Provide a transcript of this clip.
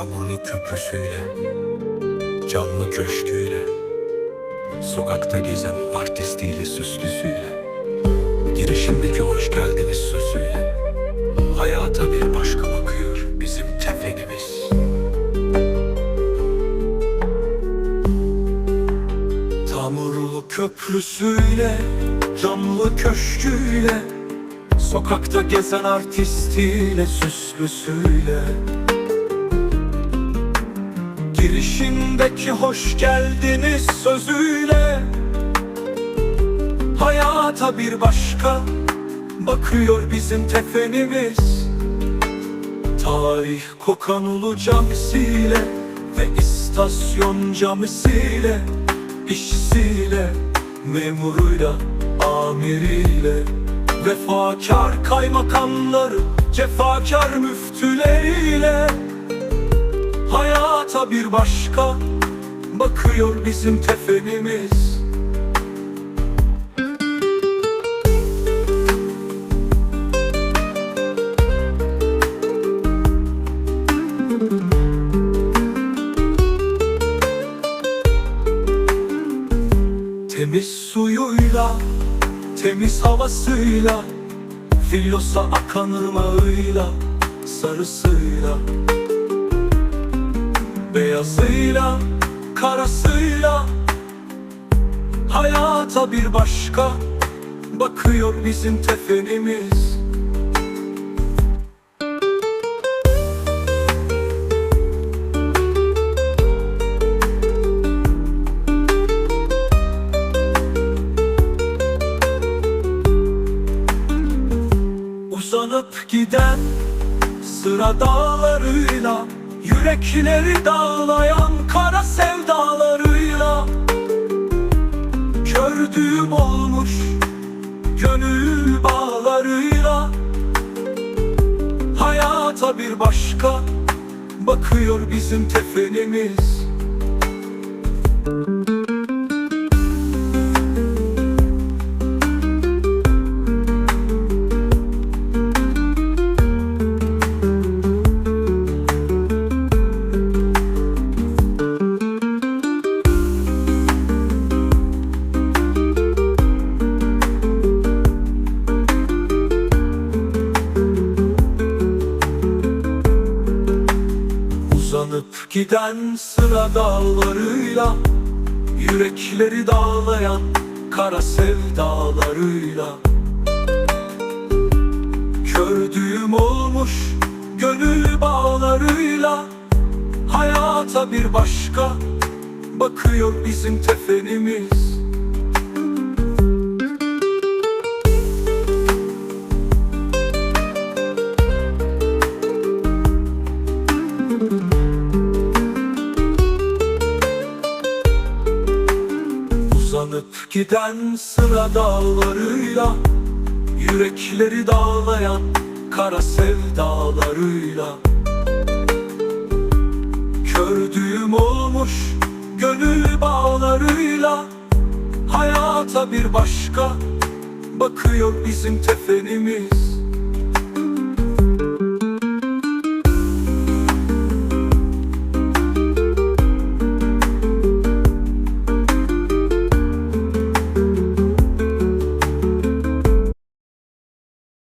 Çamurlu köprüsüyle Camlı köşküyle Sokakta gezen artistiyle süslüsüyle Girişindeki hoş geldiniz sözüyle Hayata bir başka bakıyor bizim tefenimiz Tamurlu köprüsüyle Camlı köşküyle Sokakta gezen artistiyle Süslüsüyle Girişindeki hoş geldiniz sözüyle Hayata bir başka bakıyor bizim tefenimiz. Tarih kokan ulu camisiyle ve istasyon camisiyle işçisiyle, memuruyla, amiriyle. Vefakar kaymakamları, cefakar müftüleriyle Hayata bir başka bakıyor bizim tefenimiz. Temiz suyuyla, temiz havasıyla Filosa akan ırmağıyla, sarısıyla Beyazıyla, karasıyla Hayata bir başka bakıyor bizim tefenimiz. Uzanıp giden sıra dağlarıyla Yürekleri dağlayan kara sevdalarıyla Gördüğüm olmuş gönül bağlarıyla Hayata bir başka bakıyor bizim tefenimiz Uzanıp giden sıra dağlarıyla Yürekleri dağlayan kara sevdalarıyla. Kördüğüm olmuş gönül bağlarıyla Hayata bir başka bakıyor bizim tefenimiz Uzanıp giden sıra dağlarıyla Yürekleri dağlayan kara sevdalarıyla. Kördüğüm olmuş gönül bağlarıyla Hayata bir başka bakıyor bizim tefenimiz